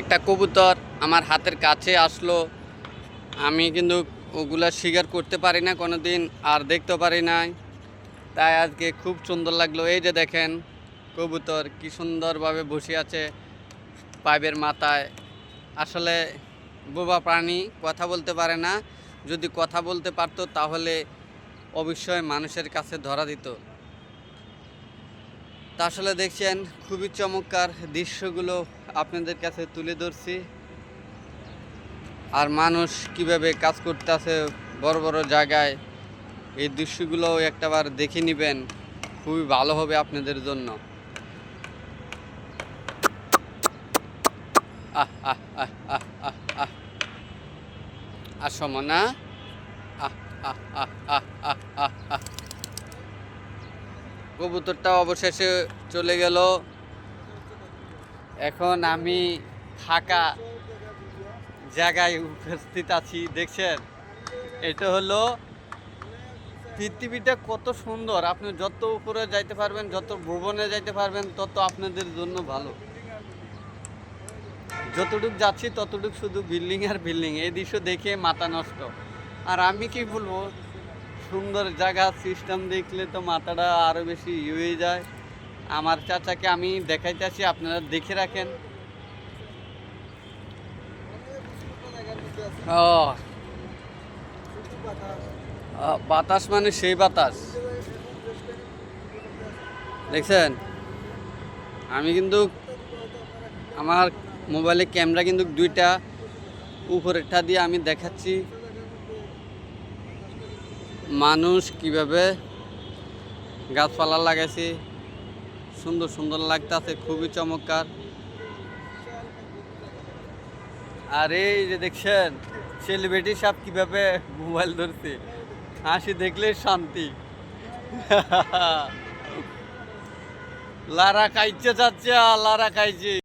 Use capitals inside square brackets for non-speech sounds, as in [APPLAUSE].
একটা কবুতর আমার হাতের কাছে আসলো। আমি কিন্তু ওগুলা শিকার করতে পারি না কোনো দিন আর দেখতে পারি নাই। তাই আজকে খুব সুন্দর লাগল। এই যে দেখেন কবুতর, কি সুন্দরভাবে বসে আছে পাইপের মাথায়। আসলে বোবা প্রাণী, কথা বলতে পারে না। যদি কথা বলতে পারতো, তাহলে অবশ্যই মানুষের কাছে ধরা দিত। আসলে দেখছেন, খুবই চমৎকার দৃশ্যগুলো আপনাদের কাছে তুলে ধরছি। আর মানুষ কীভাবে কাজ করতেছে, বড় বড় জায়গায়, এই দৃশ্যগুলো একটাবার দেখে নেবেন। খুবই ভালো হবে আপনাদের জন্য। আহ আহ আহ আহ আহ আহ। আসম না আহ আহ আহ আহ আহ আহ আহ। কবুতরটা অবশেষে চলে গেল। এখন আমি ফাঁকা জায়গায় উপস্থিত আছি, দেখছেন? এটা হলো পৃথিবীটা কত সুন্দর। আপনি যত উপরে যাইতে পারবেন, যত ভ্রমণে যাইতে পারবেন, তত আপনাদের জন্য ভালো। যতটুক যাচ্ছি, ততটুক শুধু বিল্ডিং আর বিল্ডিং, এই দৃশ্য দেখে মাথা নষ্ট। আর আমি কি বলব সুন্দর জায়গা সিস্টেম দেখলে তো মাথাটা আরও বেশি ইয়ে যায়। আমার চাচাকে আমি দেখাইতেছি আপনারা দেখে রাখেন। ও, বাতাস মানে সেই বাতাস। দেখছেন? আমি কিন্তু আমার মোবাইলে ক্যামেরা কিন্তু দুইটা উপরেরটা দিয়ে আমি দেখাচ্ছি। মানুষ কীভাবে গাছপালা লাগাইছে, সুন্দর সুন্দর লাগতেছে, খুবই চমৎকার। আর এই যে দেখছেন সেলিব্রিটি সাহেব কীভাবে মোবাইল ধরছে, হাসি দেখলে শান্তি। [LAUGHS] লারা খাইছে যাচ্ছে লারা খাইছে।